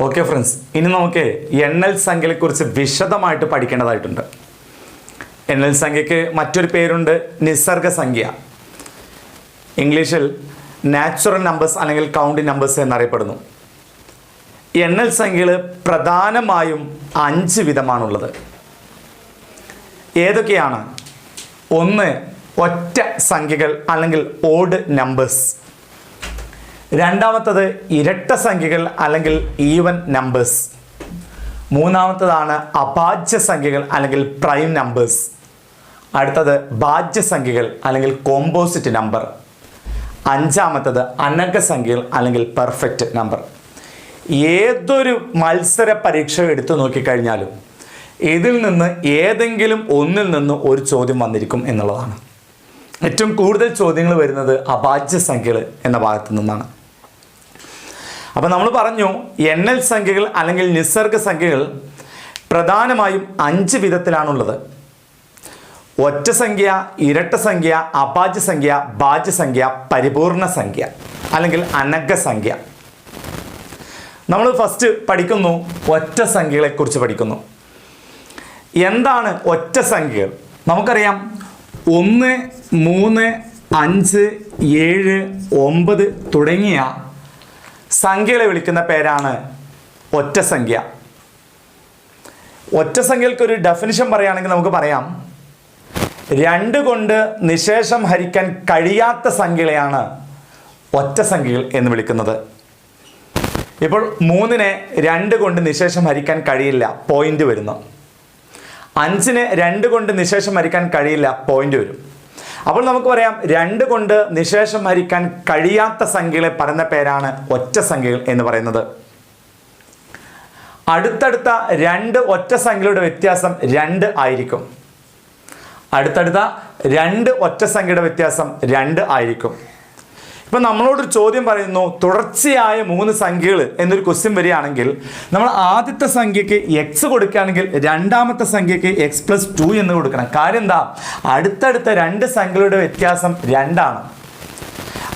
Okay friends ഇനി നമുക്ക് എണ്ണൽ സംഖ്യയെക്കുറിച്ച് വിശദമായിട്ട് പഠിക്കേണ്ടതായിട്ടുണ്ട്. എണ്ണൽ സംഖ്യയ്ക്ക് മറ്റൊരു പേരുണ്ട് നിസർഗ സംഖ്യ. ഇംഗ്ലീഷിൽ നാച്ചുറൽ നമ്പേഴ്സ് അല്ലെങ്കിൽ കൗണ്ടിങ് നമ്പേഴ്സ് എന്നറിയപ്പെടുന്നു. എണ്ണൽ സംഖ്യകൾ പ്രധാനമായും അഞ്ച് വിധമാണുള്ളത്. ഏതൊക്കെയാണ്? ഒന്ന് ഒറ്റ സംഖ്യകൾ അല്ലെങ്കിൽ ഓഡ് നമ്പേഴ്സ് രണ്ടാമത്തത് ഇരട്ട സംഖ്യകൾ അല്ലെങ്കിൽ ഈവൻ നമ്പേഴ്സ് മൂന്നാമത്തതാണ് അഭാജ്യ സംഖ്യകൾ അല്ലെങ്കിൽ പ്രൈം നമ്പേഴ്സ് അടുത്തത് ഭാജ്യ സംഖ്യകൾ അല്ലെങ്കിൽ കോമ്പോസിറ്റ് നമ്പർ അഞ്ചാമത്തത് അനക സംഖ്യകൾ അല്ലെങ്കിൽ പെർഫെക്റ്റ് നമ്പർ ഏതൊരു മത്സര പരീക്ഷ എടുത്തു നോക്കിക്കഴിഞ്ഞാലും ഇതിൽ നിന്ന് ഏതെങ്കിലും ഒന്നിൽ നിന്ന് ഒരു ചോദ്യം വന്നിരിക്കും എന്നുള്ളതാണ്. ഏറ്റവും കൂടുതൽ ചോദ്യങ്ങൾ വരുന്നത് അഭാജ്യ സംഖ്യകൾ എന്ന ഭാഗത്തു നിന്നാണ്. അപ്പോൾ നമ്മൾ പറഞ്ഞു എണ്ണൽ സംഖ്യകൾ അല്ലെങ്കിൽ നിസർഗ സംഖ്യകൾ പ്രധാനമായും അഞ്ച് വിധത്തിലാണുള്ളത്. ഒറ്റ സംഖ്യ ഇരട്ട സംഖ്യ അപാജ്യ സംഖ്യ ബാജ്യ സംഖ്യ പരിപൂർണ സംഖ്യ അല്ലെങ്കിൽ അനഗ സംഖ്യ. നമ്മൾ ഫസ്റ്റ് പഠിക്കുന്നു ഒറ്റ സംഖ്യകളെക്കുറിച്ച് പഠിക്കുന്നു. എന്താണ് ഒറ്റ സംഖ്യകൾ? നമുക്കറിയാം ഒന്ന് മൂന്ന് അഞ്ച് ഏഴ് ഒമ്പത് തുടങ്ങിയ സംഖ്യകളെ വിളിക്കുന്ന പേരാണ് ഒറ്റ സംഖ്യ. ഒറ്റ സംഖ്യകൾക്ക് ഒരു ഡെഫിനിഷൻ പറയുകയാണെങ്കിൽ നമുക്ക് പറയാം. രണ്ട് കൊണ്ട് നിശേഷം ഹരിക്കാൻ കഴിയാത്ത സംഖ്യകളെയാണ് ഒറ്റ സംഖ്യകൾ എന്ന് വിളിക്കുന്നത്. ഇപ്പോൾ മൂന്നിനെ രണ്ട് കൊണ്ട് നിശേഷം ഹരിക്കാൻ കഴിയില്ല പോയിന്റ് വരുന്നു. അഞ്ചിനെ രണ്ട് കൊണ്ട് നിശേഷം ഹരിക്കാൻ കഴിയില്ല പോയിന്റ് വരും. അപ്പോൾ നമുക്ക് പറയാം രണ്ട് കൊണ്ട് നിശേഷം ഹരിക്കാൻ കഴിയാത്ത സംഖ്യകളെ പറയുന്ന പേരാണ് ഒറ്റ സംഖ്യകൾ എന്ന് പറയുന്നത്. അടുത്തടുത്ത രണ്ട് ഒറ്റ സംഖ്യയുടെ വ്യത്യാസം രണ്ട് ആയിരിക്കും. അടുത്തടുത്ത രണ്ട് ഒറ്റ സംഖ്യയുടെ വ്യത്യാസം രണ്ട് ആയിരിക്കും. ഇപ്പം നമ്മളോടൊരു ചോദ്യം പറയുന്നു തുടർച്ചയായ മൂന്ന് സംഖ്യകൾ എന്നൊരു ക്വസ്റ്റ്യൻ വരികയാണെങ്കിൽ നമ്മൾ ആദ്യത്തെ സംഖ്യക്ക് എക്സ് കൊടുക്കുകയാണെങ്കിൽ രണ്ടാമത്തെ സംഖ്യക്ക് എക്സ് പ്ലസ് ടു എന്ന് കൊടുക്കണം. കാര്യം എന്താ? അടുത്തടുത്ത രണ്ട് സംഖ്യകളുടെ വ്യത്യാസം രണ്ടാണ്.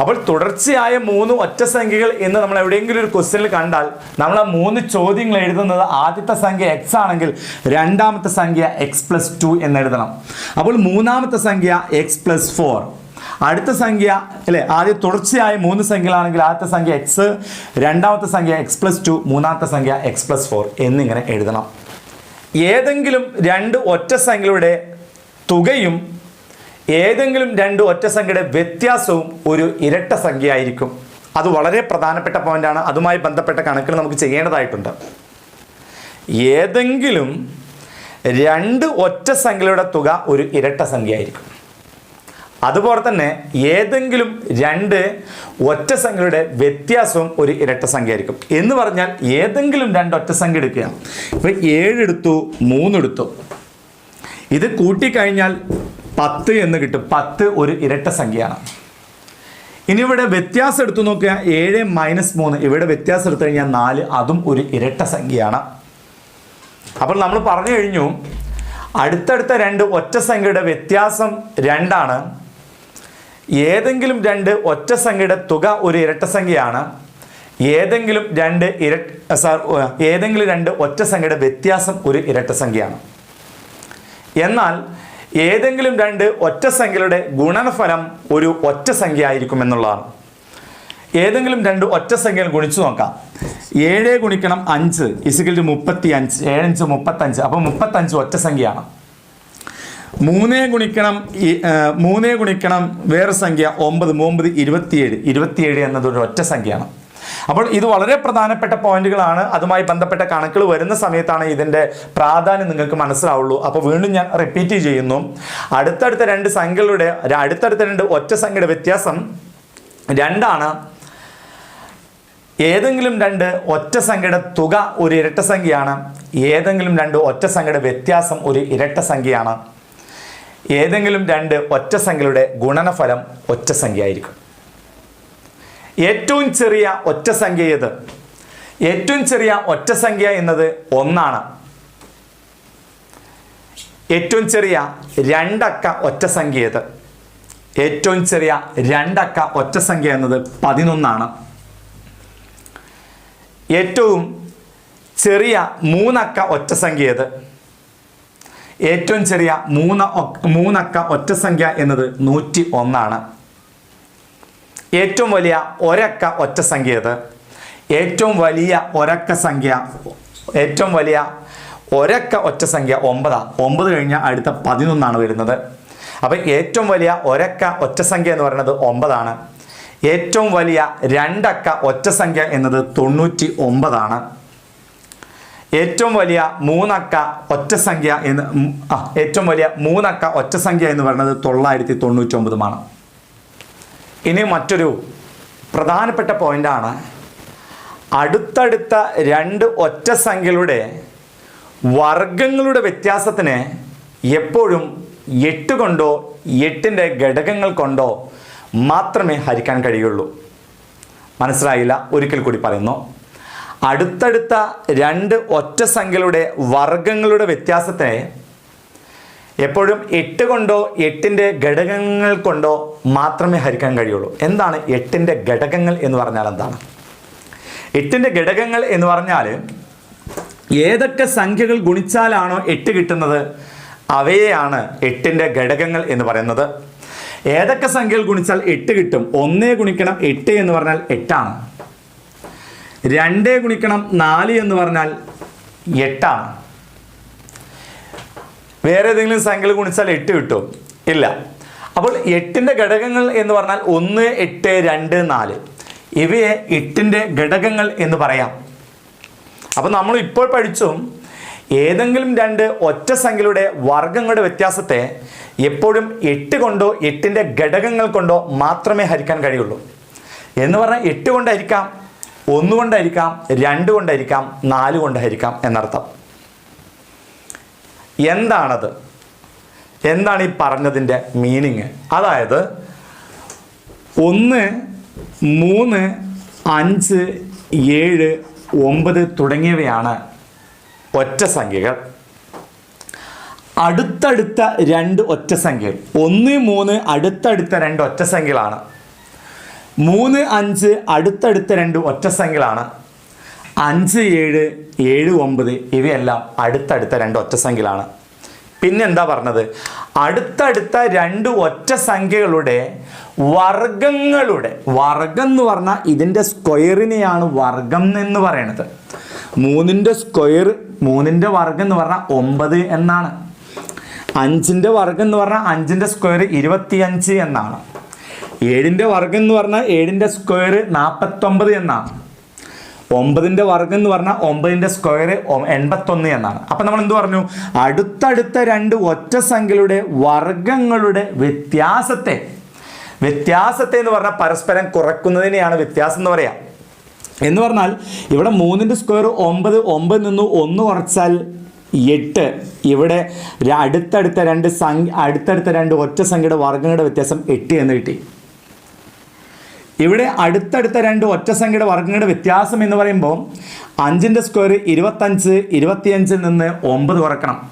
അപ്പോൾ തുടർച്ചയായ മൂന്ന് ഒറ്റ സംഖ്യകൾ എന്ന് നമ്മൾ എവിടെയെങ്കിലും ഒരു ക്വസ്റ്റ്യനിൽ കണ്ടാൽ നമ്മൾ ആ മൂന്ന് ചോദ്യങ്ങൾ എഴുതുന്നത് ആദ്യത്തെ സംഖ്യ എക്സ് ആണെങ്കിൽ രണ്ടാമത്തെ സംഖ്യ എക്സ് പ്ലസ് ടു എന്ന് എഴുതണം. അപ്പോൾ മൂന്നാമത്തെ സംഖ്യ എക്സ് പ്ലസ് ഫോർ അടുത്ത സംഖ്യ അല്ലേ ആദ്യം തുടർച്ചയായ മൂന്ന് സംഖ്യകളാണെങ്കിൽ ആദ്യത്തെ സംഖ്യ എക്സ് രണ്ടാമത്തെ സംഖ്യ എക്സ് പ്ലസ് ടു മൂന്നാമത്തെ സംഖ്യ എക്സ് പ്ലസ് ഫോർ എന്നിങ്ങനെ എഴുതണം. ഏതെങ്കിലും രണ്ട് ഒറ്റ സംഖ്യയുടെ തുകയും ഏതെങ്കിലും രണ്ട് ഒറ്റ സംഖ്യയുടെ വ്യത്യാസവും ഒരു ഇരട്ട സംഖ്യയായിരിക്കും. അത് വളരെ പ്രധാനപ്പെട്ട പോയിന്റാണ് അതുമായി ബന്ധപ്പെട്ട കണക്കുകൾ നമുക്ക് ചെയ്യേണ്ടതായിട്ടുണ്ട്. ഏതെങ്കിലും രണ്ട് ഒറ്റ സംഖ്യയുടെ തുക ഒരു ഇരട്ട സംഖ്യ ആയിരിക്കും അതുപോലെ തന്നെ ഏതെങ്കിലും രണ്ട് ഒറ്റ സംഖ്യയുടെ വ്യത്യാസവും ഒരു ഇരട്ട സംഖ്യ ആയിരിക്കും എന്ന് പറഞ്ഞാൽ ഏതെങ്കിലും രണ്ട് ഒറ്റ സംഖ്യ എടുക്കുക ഇപ്പൊ ഏഴെടുത്തു മൂന്നെടുത്തു ഇത് കൂട്ടിക്കഴിഞ്ഞാൽ പത്ത് എന്ന് കിട്ടും. പത്ത് ഒരു ഇരട്ട സംഖ്യയാണ്. ഇനി ഇവിടെ വ്യത്യാസം എടുത്തു നോക്കുക. ഏഴ് മൈനസ് മൂന്ന്. ഇവിടെ വ്യത്യാസം എടുത്തു കഴിഞ്ഞാൽ നാല്. അതും ഒരു ഇരട്ട സംഖ്യയാണ്. അപ്പോൾ നമ്മൾ പറഞ്ഞു കഴിഞ്ഞു അടുത്തടുത്ത രണ്ട് ഒറ്റ സംഖ്യയുടെ വ്യത്യാസം രണ്ടാണ്. ഏതെങ്കിലും രണ്ട് ഒറ്റ സംഖ്യയുടെ തുക ഒരു ഇരട്ട സംഖ്യയാണ്. ഏതെങ്കിലും രണ്ട് ഇര ഏതെങ്കിലും രണ്ട് ഒറ്റ സംഖ്യയുടെ വ്യത്യാസം ഒരു ഇരട്ട സംഖ്യയാണ്. എന്നാൽ ഏതെങ്കിലും രണ്ട് ഒറ്റ സംഖ്യയുടെ ഗുണനഫലം ഒരു ഒറ്റ സംഖ്യ ആയിരിക്കും എന്നുള്ളതാണ്. ഏതെങ്കിലും രണ്ട് ഒറ്റ സംഖ്യകൾ ഗുണിച്ചു നോക്കാം. ഏഴ് ഗുണിക്കണം അഞ്ച് ഇസിക്കൽ ടു മുപ്പത്തി അഞ്ച് ഏഴഞ്ച് മുപ്പത്തഞ്ച്. അപ്പം മുപ്പത്തഞ്ച് ഒറ്റ സംഖ്യയാണ്. മൂന്നേ ഗുണിക്കണം മൂന്നേ ഗുണിക്കണം വേറെ സംഖ്യ ഒമ്പത് ഒമ്പത് ഇരുപത്തിയേഴ്. ഇരുപത്തിയേഴ് എന്നത് ഒരു ഒറ്റ സംഖ്യയാണ്. അപ്പോൾ ഇത് വളരെ പ്രധാനപ്പെട്ട പോയിന്റുകളാണ്. അതുമായി ബന്ധപ്പെട്ട കണക്കുകൾ വരുന്ന സമയത്താണ് ഇതിന്റെ പ്രാധാന്യം നിങ്ങൾക്ക് മനസ്സിലാവുള്ളൂ. അപ്പോൾ വീണ്ടും ഞാൻ റിപ്പീറ്റ് ചെയ്യുന്നു. അടുത്തടുത്ത രണ്ട് സംഖ്യകളുടെ അടുത്തടുത്ത രണ്ട് ഒറ്റ സംഖ്യയുടെ വ്യത്യാസം രണ്ടാണ്. ഏതെങ്കിലും രണ്ട് ഒറ്റ സംഖ്യയുടെ തുക ഒരു ഇരട്ട സംഖ്യയാണ്. ഏതെങ്കിലും രണ്ട് ഒറ്റ സംഖ്യയുടെ വ്യത്യാസം ഒരു ഇരട്ട സംഖ്യയാണ്. ഏതെങ്കിലും രണ്ട് ഒറ്റ സംഖ്യയുടെ ഗുണനഫലം ഒറ്റ ആയിരിക്കും ഏറ്റവും ചെറിയ ഒറ്റ സംഖ്യ ഏത്? ഏറ്റവും ചെറിയ ഒറ്റ സംഖ്യ എന്നത് ഒന്നാണ്. ഏറ്റവും ചെറിയ രണ്ടക്ക ഒറ്റ സംഖ്യ ഏത്? ഏറ്റവും ചെറിയ രണ്ടക്ക ഒറ്റ സംഖ്യ എന്നത് പതിനൊന്നാണ്. ഏറ്റവും ചെറിയ മൂന്നക്ക ഒറ്റ സംഖ്യ ഏത്? ഏറ്റവും ചെറിയ മൂന്ന് മൂന്നക്ക ഒറ്റ സംഖ്യ എന്നത് നൂറ്റി ഒന്നാണ്. ഏറ്റവും വലിയ ഒരക്ക ഒറ്റ സംഖ്യ ഏത്? ഏറ്റവും വലിയ ഒരക്ക സംഖ്യ ഏറ്റവും വലിയ ഒരക്ക ഒറ്റ സംഖ്യ ഒമ്പതാണ് ഒമ്പത് കഴിഞ്ഞാൽ അടുത്ത പതിനൊന്നാണ് വരുന്നത്. അപ്പം ഏറ്റവും വലിയ ഒരക്ക ഒറ്റ സംഖ്യ എന്ന് പറയുന്നത് ഒമ്പതാണ്. ഏറ്റവും വലിയ രണ്ടക്ക ഒറ്റ സംഖ്യ എന്നത് തൊണ്ണൂറ്റി ഒമ്പതാണ്. ഏറ്റവും വലിയ മൂന്നക്ക ഒറ്റ സംഖ്യ എന്ന് ആ ഏറ്റവും വലിയ മൂന്നക്ക ഒറ്റ സംഖ്യ എന്ന് പറയുന്നത് തൊള്ളായിരത്തി തൊണ്ണൂറ്റി ഒമ്പതുമാണ് ഇനി മറ്റൊരു പ്രധാനപ്പെട്ട പോയിന്റാണ് അടുത്തടുത്ത രണ്ട് ഒറ്റ സംഖ്യകളുടെ വർഗങ്ങളുടെ വ്യത്യാസത്തിന് എപ്പോഴും എട്ട് കൊണ്ടോ എട്ടിന്റെ ഘടകങ്ങൾ കൊണ്ടോ മാത്രമേ ഹരിക്കാൻ കഴിയുള്ളൂ. മനസ്സിലായില്ല? ഒരിക്കൽ കൂടി പറയുന്നു. അടുത്തടുത്ത രണ്ട് ഒറ്റ സംഖ്യകളുടെ വർഗങ്ങളുടെ വ്യത്യാസത്തെ എപ്പോഴും എട്ട് കൊണ്ടോ എട്ടിന്റെ ഘടകങ്ങൾ കൊണ്ടോ മാത്രമേ ഹരിക്കാൻ കഴിയുള്ളൂ. എന്താണ് എട്ടിന്റെ ഘടകങ്ങൾ എന്ന് പറഞ്ഞാൽ എന്താണ്? എട്ടിന്റെ ഘടകങ്ങൾ എന്ന് പറഞ്ഞാൽ ഏതൊക്കെ സംഖ്യകൾ ഗുണിച്ചാലാണോ എട്ട് കിട്ടുന്നത്? അവയെയാണ് എട്ടിന്റെ ഘടകങ്ങൾ എന്ന് പറയുന്നത്. ഏതൊക്കെ സംഖ്യകൾ ഗുണിച്ചാൽ എട്ട് കിട്ടും? ഒന്നേ ഗുണിക്കണം എട്ട് എന്ന് പറഞ്ഞാൽ എട്ടാണ്. രണ്ടേ ഗുണിക്കണം നാല് എന്ന് പറഞ്ഞാൽ എട്ടാണ് വേറെ ഏതെങ്കിലും സംഖ്യകൾ ഗുണിച്ചാൽ എട്ട് കിട്ടും. ഇല്ല. അപ്പോൾ എട്ടിന്റെ ഘടകങ്ങൾ എന്ന് പറഞ്ഞാൽ ഒന്ന് എട്ട് രണ്ട് നാല്. ഇവയെ എട്ടിന്റെ ഘടകങ്ങൾ എന്ന് പറയാം. അപ്പോൾ നമ്മൾ ഇപ്പോൾ പഠിച്ചു ഏതെങ്കിലും രണ്ട് ഒറ്റ സംഖ്യയുടെ വർഗങ്ങളുടെ വ്യത്യാസത്തെ എപ്പോഴും എട്ട് കൊണ്ടോ എട്ടിന്റെ ഘടകങ്ങൾ കൊണ്ടോ മാത്രമേ ഹരിക്കാൻ കഴിയുള്ളൂ. എന്ന് പറഞ്ഞാൽ എട്ട് കൊണ്ട് ഹരിക്കാം. ഒന്ന് കൊണ്ട് ഹരിക്കാം രണ്ട് കൊണ്ടായിരിക്കാം നാല് കൊണ്ടായിരിക്കാം എന്നർത്ഥം. എന്താണത്? എന്താണ് ഈ പറഞ്ഞതിന്റെ മീനിങ്? അതായത് ഒന്ന് മൂന്ന് അഞ്ച് ഏഴ് ഒമ്പത് തുടങ്ങിയവയാണ് ഒറ്റ സംഖ്യകൾ. അടുത്തടുത്ത രണ്ട് ഒറ്റ സംഖ്യകൾ. ഒന്ന് മൂന്ന് അടുത്തടുത്ത രണ്ട് ഒറ്റ സംഖ്യകളാണ്. മൂന്ന് അഞ്ച് അടുത്തടുത്ത രണ്ട് ഒറ്റ സംഖ്യകളാണ്. അഞ്ച് ഏഴ് ഏഴ് ഒമ്പത് ഇവയെല്ലാം അടുത്തടുത്ത രണ്ട് ഒറ്റ സംഖ്യകളാണ്. പിന്നെ എന്താ പറഞ്ഞത്? അടുത്തടുത്ത രണ്ട് ഒറ്റ സംഖ്യകളുടെ വർഗങ്ങളുടെ വർഗം എന്ന് പറഞ്ഞാൽ ഇതിന്റെ സ്ക്വയറിനെയാണ് വർഗം എന്ന് പറയണത്. മൂന്നിന്റെ സ്ക്വയർ മൂന്നിന്റെ വർഗം എന്ന് പറഞ്ഞാൽ ഒമ്പത് എന്നാണ്. അഞ്ചിന്റെ വർഗം എന്ന് പറഞ്ഞാൽ അഞ്ചിന്റെ സ്ക്വയർ ഇരുപത്തിയഞ്ച് എന്നാണ്. ഏഴിന്റെ വർഗം എന്ന് പറഞ്ഞാൽ ഏഴിന്റെ സ്ക്വയർ നാൽപ്പത്തൊമ്പത് എന്നാണ്. ഒമ്പതിന്റെ വർഗം എന്ന് പറഞ്ഞാൽ ഒമ്പതിന്റെ സ്ക്വയർ എൺപത്തൊന്ന് എന്നാണ്. അപ്പം നമ്മൾ എന്ത് പറഞ്ഞു? അടുത്തടുത്ത രണ്ട് ഒറ്റ സംഖ്യകളുടെ വർഗങ്ങളുടെ വ്യത്യാസത്തെ വ്യത്യാസത്തെ എന്ന് പറഞ്ഞാൽ പരസ്പരം കുറയ്ക്കുന്നതിനെയാണ് വ്യത്യാസം എന്ന് പറയാം. എന്ന് പറഞ്ഞാൽ ഇവിടെ മൂന്നിന്റെ സ്ക്വയർ ഒമ്പത് ഒമ്പത് നിന്ന് ഒന്ന് കുറച്ചാൽ എട്ട്. ഇവിടെ അടുത്തടുത്ത രണ്ട് സംഖ്യ അടുത്തടുത്ത രണ്ട് ഒറ്റ സംഖ്യയുടെ വർഗങ്ങളുടെ വ്യത്യാസം എട്ട് എന്ന് കിട്ടി. ഇവിടെ അടുത്തടുത്ത രണ്ട് ഒറ്റ സംഖ്യയുടെ വർഗങ്ങളുടെ വ്യത്യാസം എന്ന് പറയുമ്പോൾ അഞ്ചിന്റെ സ്ക്വയർ ഇരുപത്തഞ്ച് ഇരുപത്തിയഞ്ചിൽ നിന്ന് ഒമ്പത് കുറക്കണം.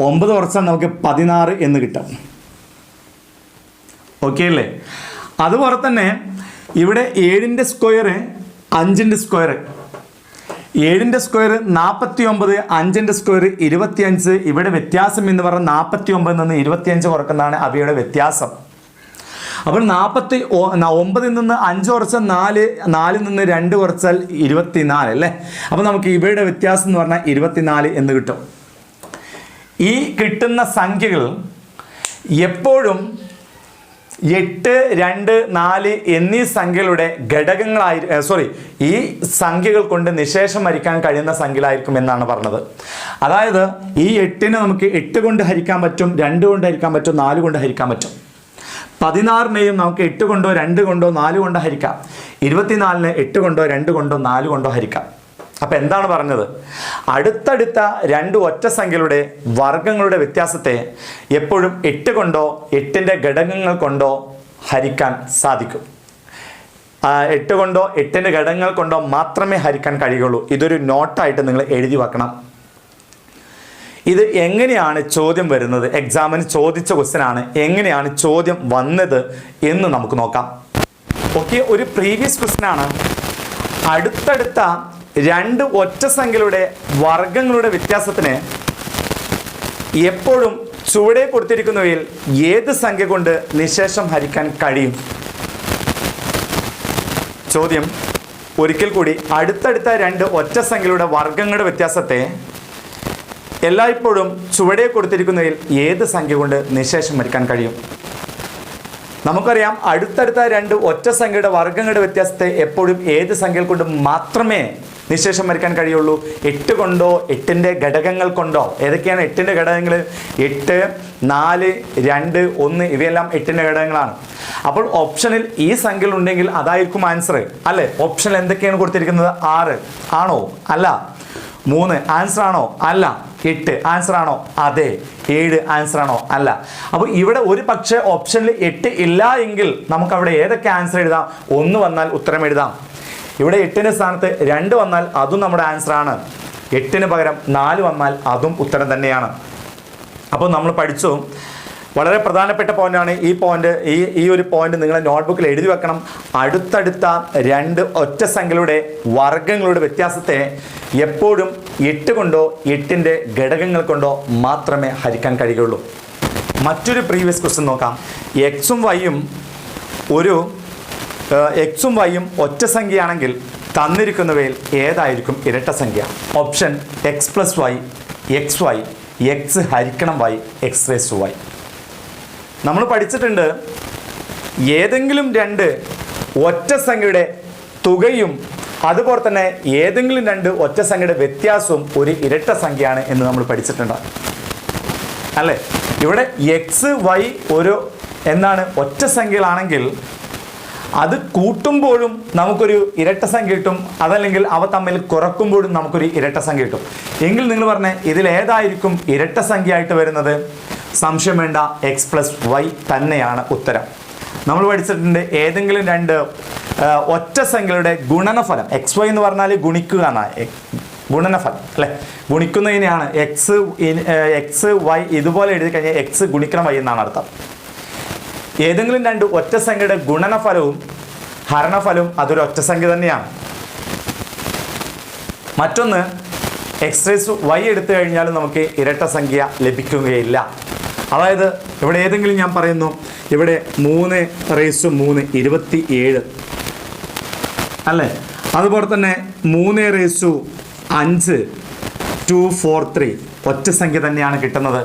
ഒമ്പത് കുറച്ചാൽ നമുക്ക് പതിനാറ് എന്ന് കിട്ടും. ഓക്കെ അല്ലേ? അതുപോലെ തന്നെ ഇവിടെ ഏഴിന്റെ സ്ക്വയർ അഞ്ചിന്റെ സ്ക്വയർ ഏഴിന്റെ സ്ക്വയർ നാൽപ്പത്തി ഒമ്പത് അഞ്ചിന്റെ സ്ക്വയർ ഇരുപത്തിയഞ്ച്. ഇവിടെ വ്യത്യാസം എന്ന് പറഞ്ഞാൽ നാൽപ്പത്തി ഒമ്പതിൽ നിന്ന് ഇരുപത്തിയഞ്ച് കുറക്കുന്നതാണ് അവയുടെ വ്യത്യാസം. അപ്പോൾ നാൽപ്പത്തി ഒമ്പതിൽ നിന്ന് അഞ്ച് കുറച്ചാൽ നാല് നാലിൽ നിന്ന് രണ്ട് കുറച്ചാൽ ഇരുപത്തിനാല് അല്ലേ? അപ്പോൾ നമുക്ക് ഇവയുടെ വ്യത്യാസം എന്ന് പറഞ്ഞാൽ ഇരുപത്തിനാല് എന്ന് കിട്ടും. ഈ കിട്ടുന്ന സംഖ്യകൾ എപ്പോഴും എട്ട് രണ്ട് നാല് എന്നീ സംഖ്യകളുടെ ഘടകങ്ങളായി സോറി ഈ സംഖ്യകൾ കൊണ്ട് നിശേഷം ഹരിക്കാൻ കഴിയുന്ന സംഖ്യകളായിരിക്കും എന്നാണ് പറഞ്ഞത്. അതായത് ഈ എട്ടിനെ നമുക്ക് എട്ട് കൊണ്ട് ഹരിക്കാൻ പറ്റും രണ്ട് കൊണ്ട് ഹരിക്കാൻ പറ്റും നാല് കൊണ്ട് ഹരിക്കാൻ പറ്റും. പതിനാറിനെയും നമുക്ക് എട്ട് കൊണ്ടോ രണ്ട് കൊണ്ടോ നാല് കൊണ്ടോ ഹരിക്കാം. ഇരുപത്തിനാലിന് എട്ട് കൊണ്ടോ രണ്ട് കൊണ്ടോ നാല് കൊണ്ടോ ഹരിക്കാം. അപ്പം എന്താണ് പറഞ്ഞത്? അടുത്തടുത്ത രണ്ട് ഒറ്റ സംഖ്യകളുടെ വർഗങ്ങളുടെ വ്യത്യാസത്തെ എപ്പോഴും എട്ട് കൊണ്ടോ എട്ടിന്റെ ഘടകങ്ങൾ കൊണ്ടോ ഹരിക്കാൻ സാധിക്കും. എട്ട് കൊണ്ടോ എട്ടിന്റെ ഘടകങ്ങൾ കൊണ്ടോ മാത്രമേ ഹരിക്കാൻ കഴിയുള്ളൂ. ഇതൊരു നോട്ടായിട്ട് നിങ്ങൾ എഴുതി വെക്കണം. ഇത് എങ്ങനെയാണ് ചോദ്യം വരുന്നത്? എക്സാമിന് ചോദിച്ച ക്വസ്റ്റൻ ആണ്. എങ്ങനെയാണ് ചോദ്യം വന്നത് എന്ന് നമുക്ക് നോക്കാം. ഓക്കെ ഒരു പ്രീവിയസ് ക്വസ്റ്റ്യൻ ആണ്. അടുത്തടുത്ത രണ്ട് ഒറ്റ സംഖ്യകളുടെ വർഗങ്ങളുടെ വ്യത്യാസത്തിന് എപ്പോഴും ചുവടെ കൊടുത്തിരിക്കുന്നവയിൽ ഏത് സംഖ്യ കൊണ്ട് നിശേഷം ഹരിക്കാൻ കഴിയും? ചോദ്യം. ഒരിക്കൽ കൂടി അടുത്തടുത്ത രണ്ട് ഒറ്റ സംഖ്യകളുടെ വർഗങ്ങളുടെ വ്യത്യാസത്തെ എല്ലായ്പ്പോഴും ചുവടെ കൊടുത്തിരിക്കുന്നതിൽ ഏത് സംഖ്യ കൊണ്ട് നിശേഷം ഹരിക്കാൻ കഴിയും? നമുക്കറിയാം അടുത്തടുത്ത രണ്ട് ഒറ്റ സംഖ്യയുടെ വർഗങ്ങളുടെ വ്യത്യാസത്തെ എപ്പോഴും ഏത് സംഖ്യകൾ കൊണ്ട് മാത്രമേ നിശേഷം വരയ്ക്കാൻ കഴിയുള്ളൂ? എട്ട് കൊണ്ടോ എട്ടിന്റെ ഘടകങ്ങൾ കൊണ്ടോ? ഏതൊക്കെയാണ് എട്ടിന്റെ ഘടകങ്ങൾ? എട്ട് നാല് രണ്ട് ഒന്ന് ഇവയെല്ലാം എട്ടിന്റെ ഘടകങ്ങളാണ്. അപ്പോൾ ഓപ്ഷനിൽ ഈ സംഖ്യകൾ ഉണ്ടെങ്കിൽ അതായിരിക്കും ആൻസർ. അല്ലേ? ഓപ്ഷനിൽ എന്തൊക്കെയാണ് കൊടുത്തിരിക്കുന്നത്? ആറ്. ആണോ? അല്ല. മൂന്ന്. ആൻസർ ആണോ? അല്ല. എട്ട് ആൻസർ ആണോ? അതെ. ഏഴ് ആൻസർ ആണോ? അല്ല. അപ്പോൾ ഇവിടെ ഒരു പക്ഷേ ഓപ്ഷനിൽ എട്ട് ഇല്ല എങ്കിൽ നമുക്ക് അവിടെ ഏതൊക്കെ ആൻസർ എഴുതാം? ഒന്ന് വന്നാൽ ഉത്തരം എഴുതാം. ഇവിടെ എട്ടിന്റെ സ്ഥാനത്ത് രണ്ട് വന്നാൽ അതും നമ്മുടെ ആൻസർ ആണ്. എട്ടിന് പകരം നാല് വന്നാൽ അതും ഉത്തരം തന്നെയാണ്. അപ്പോൾ നമ്മൾ പഠിച്ചു. വളരെ പ്രധാനപ്പെട്ട പോയിന്റാണ് ഈ പോയിന്റ് ഈ ഈ ഒരു പോയിന്റ് നിങ്ങളെ നോട്ട്ബുക്കിൽ എഴുതി വെക്കണം. അടുത്തടുത്ത രണ്ട് ഒറ്റ സംഖ്യകളുടെ വർഗങ്ങളുടെ വ്യത്യാസത്തെ എപ്പോഴും എട്ട് കൊണ്ടോ എട്ടിന്റെ ഘടകങ്ങൾ കൊണ്ടോ മാത്രമേ ഹരിക്കാൻ കഴിയുള്ളൂ മറ്റൊരു പ്രീവിയസ് ക്വസ്റ്റ്യൻ നോക്കാം. എക്സും വൈയും ഒരു എക്സും വൈയും ഒറ്റ സംഖ്യയാണെങ്കിൽ തന്നിരിക്കുന്നവയിൽ ഏതായിരിക്കും ഇരട്ട സംഖ്യ? Option x plus y x y x ഹരിക്കണം വൈ എക്സ് റേസ് വൈ നമ്മൾ പഠിച്ചിട്ടുണ്ട് ഏതെങ്കിലും രണ്ട് ഒറ്റ സംഖ്യയുടെ തുകയും അതുപോലെ തന്നെ ഏതെങ്കിലും രണ്ട് ഒറ്റ സംഖ്യയുടെ വ്യത്യാസവും ഒരു ഇരട്ട സംഖ്യയാണ് എന്ന് നമ്മൾ പഠിച്ചിട്ടുണ്ട്. അല്ലേ? ഇവിടെ എക്സ് വൈ ഒരു എന്നാണ് ഒറ്റ സംഖ്യകളാണെങ്കിൽ അത് കൂട്ടുമ്പോഴും നമുക്കൊരു ഇരട്ട സംഖ്യ കിട്ടും. അതല്ലെങ്കിൽ അവ തമ്മിൽ കുറക്കുമ്പോഴും നമുക്കൊരു ഇരട്ട സംഖ്യ കിട്ടും. എങ്കിൽ നിങ്ങൾ പറഞ്ഞ ഇതിലേതായിരിക്കും ഇരട്ട സംഖ്യ ആയിട്ട് വരുന്നത്? സംശയം വേണ്ട എക്സ് പ്ലസ് വൈ തന്നെയാണ് ഉത്തരം. നമ്മൾ പഠിച്ചിട്ടുണ്ട് ഏതെങ്കിലും രണ്ട് ഒറ്റ സംഖ്യയുടെ ഗുണനഫലം. എക്സ് വൈ എന്ന് പറഞ്ഞാൽ ഗുണിക്കുക എന്നാണ്. ഗുണനഫലം അല്ലേ? ഗുണിക്കുന്നതിനെയാണ് എക്സ് എക്സ് വൈ ഇതുപോലെ എഴുതി കഴിഞ്ഞാൽ എക്സ് ഗുണിക്കണം വൈ എന്നാണ് അർത്ഥം. ഏതെങ്കിലും രണ്ട് ഒറ്റ സംഖ്യയുടെ ഗുണനഫലവും ഹരണഫലവും അതൊരു ഒറ്റ സംഖ്യ തന്നെയാണ്. മറ്റൊന്ന് എക്സ്റേസ് വൈ എടുത്തു കഴിഞ്ഞാലും നമുക്ക് ഇരട്ട സംഖ്യ ലഭിക്കുകയില്ല. അതായത് ഇവിടെ ഏതെങ്കിലും ഞാൻ പറയുന്നു ഇവിടെ മൂന്ന് റേസ് മൂന്ന് ഇരുപത്തി ഏഴ് അല്ലേ? അതുപോലെ തന്നെ മൂന്ന് റേസു അഞ്ച് ടു ഫോർ ത്രീ. ഒറ്റ സംഖ്യ തന്നെയാണ് കിട്ടുന്നത്.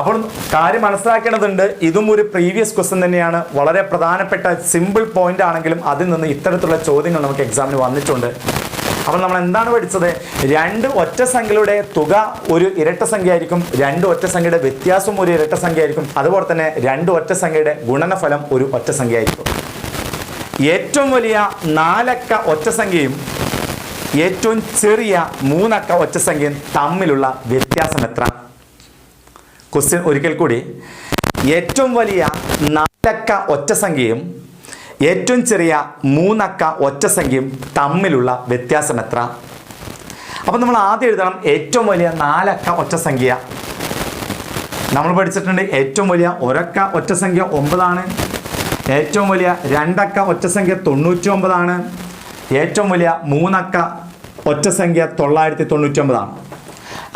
അപ്പോൾ കാര്യം മനസ്സിലാക്കേണ്ടതുണ്ട് ഇതും ഒരു പ്രീവിയസ് ക്വസ്റ്റ്യൻ തന്നെയാണ്. വളരെ പ്രധാനപ്പെട്ട സിമ്പിൾ പോയിന്റ് ആണെങ്കിലും അതിൽ നിന്ന് ഇത്തരത്തിലുള്ള ചോദ്യങ്ങൾ നമുക്ക് എക്സാമിന് വന്നിട്ടുണ്ട്. അപ്പോൾ നമ്മൾ എന്താണ് പഠിച്ചത്? രണ്ട് ഒറ്റ സംഖ്യയുടെ തുക ഒരു ഇരട്ട സംഖ്യ ആയിരിക്കും രണ്ട് ഒറ്റ സംഖ്യയുടെ വ്യത്യാസം ഒരു ഇരട്ട സംഖ്യ ആയിരിക്കും അതുപോലെ തന്നെ രണ്ട് ഒറ്റ സംഖ്യയുടെ ഗുണനഫലം ഒരു ഒറ്റ സംഖ്യ ആയിരിക്കും ഏറ്റവും വലിയ നാലക്ക ഒറ്റ സംഖ്യയും ഏറ്റവും ചെറിയ മൂന്നക്ക ഒറ്റ സംഖ്യയും തമ്മിലുള്ള വ്യത്യാസം എത്ര? ക്വസ്റ്റ്യൻ ഒരിക്കൽ കൂടി. ഏറ്റവും വലിയ നാലക്ക ഒറ്റ സംഖ്യയും ഏറ്റവും ചെറിയ മൂന്നക്ക ഒറ്റ സംഖ്യയും തമ്മിലുള്ള വ്യത്യാസം എത്ര? അപ്പം നമ്മൾ ആദ്യം എഴുതണം ഏറ്റവും വലിയ നാലക്ക ഒറ്റ സംഖ്യ. നമ്മൾ പഠിച്ചിട്ടുണ്ട് ഏറ്റവും വലിയ ഒരക്ക ഒറ്റ സംഖ്യ ഒമ്പതാണ്. ഏറ്റവും വലിയ രണ്ടക്ക ഒറ്റ സംഖ്യ തൊണ്ണൂറ്റി ഒമ്പതാണ് ഏറ്റവും വലിയ മൂന്നക്ക ഒറ്റ സംഖ്യ തൊള്ളായിരത്തി തൊണ്ണൂറ്റി ഒമ്പതാണ്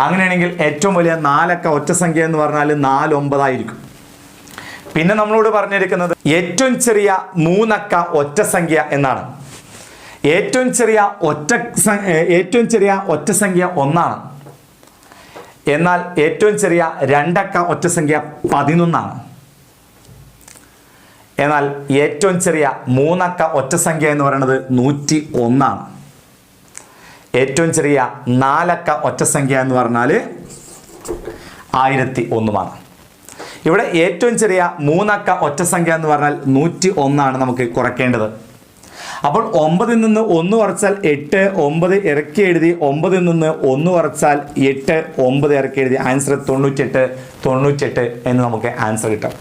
അങ്ങനെയാണെങ്കിൽ ഏറ്റവും വലിയ നാലക്ക ഒറ്റ സംഖ്യ എന്ന് പറഞ്ഞാൽ നാല് ഒമ്പതായിരിക്കും പിന്നെ നമ്മളോട് പറഞ്ഞിരിക്കുന്നത് ഏറ്റവും ചെറിയ മൂന്നക്ക ഒറ്റ സംഖ്യ എന്നാണ്. ഏറ്റവും ചെറിയ ഒറ്റ ഏറ്റവും ചെറിയ ഒറ്റ സംഖ്യ ഒന്നാണ്. എന്നാൽ ഏറ്റവും ചെറിയ രണ്ടക്ക ഒറ്റ സംഖ്യ പതിനൊന്നാണ്. എന്നാൽ ഏറ്റവും ചെറിയ മൂന്നക്ക ഒറ്റ സംഖ്യ എന്ന് പറയുന്നത് നൂറ്റി ഒന്നാണ് ഏറ്റവും ചെറിയ നാലക്ക ഒറ്റ സംഖ്യ എന്ന് പറഞ്ഞാൽ ആയിരത്തി ഒന്നുമാണ്. ഇവിടെ ഏറ്റവും ചെറിയ മൂന്നക്ക ഒറ്റ സംഖ്യ എന്ന് പറഞ്ഞാൽ നൂറ്റി ഒന്നാണ് നമുക്ക് കുറയ്ക്കേണ്ടത്. അപ്പോൾ ഒമ്പതിൽ നിന്ന് ഒന്ന് കുറച്ചാൽ എട്ട് ഒമ്പത് ഇറക്കി എഴുതി ഒമ്പതിൽ നിന്ന് ഒന്ന് കുറച്ചാൽ എട്ട് ഒമ്പത് ഇറക്കി എഴുതി. ആൻസർ തൊണ്ണൂറ്റെട്ട് തൊണ്ണൂറ്റെട്ട് എന്ന് നമുക്ക് ആൻസർ കിട്ടും.